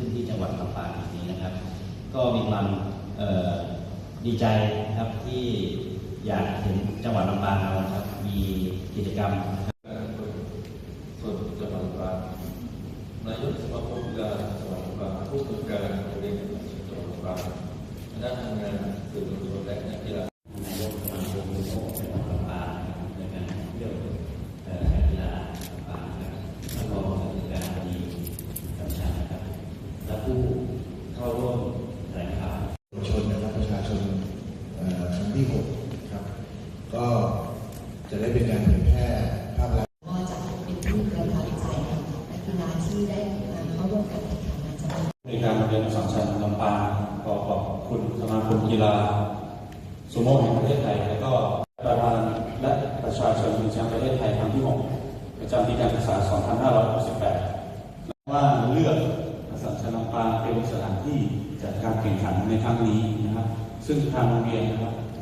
ขึ้นที่จังหวัดลำปางนี้นะครับ ก็มีความดีใจนะครับที่อยากเห็นจังหวัดลำปางเรานะครับมีกิจกรรมส่วนจังหวัดลำปางนายกสมาคมกีฬาจังหวัดลำปางผู้ตรวจการโรงเรียนจังหวัดลำปางคณะทำงานสื่อมวลชนและนักกีฬา นายกสมาคมฟุตบอลจังหวัดลำปางนะครับในการเที่ยวเอ่อการกีฬาลำปางนะครับแล้วก็ในการดีกำชับนะครับ และผู้ เข้าร่วมแถลงข่าวชนนะครับประชาชนครั้งที่หกครับ ก็จะได้เป็นการเผยแพร่ภาพลักษณ์ก็จะเป็นที่ประทับใจของนักกีฬาที่ได้มาเข้าร่วมการแข่งขันในการเรียนอัสสัมชัญลำปางขอขอบคุณสมาคมกีฬาซูโม่แห่งประเทศไทย และก็ประธานและประชาชนชิงแชมป์ประเทศไทยครั้งที่6ประจำปีการศึกษา 2568 ว่าเลือกอัสสั มาเป็นสถานที่จัดการแข่งขันในครั้งนี้นะครับ ซึ่งทางโรงเรียนนะครับ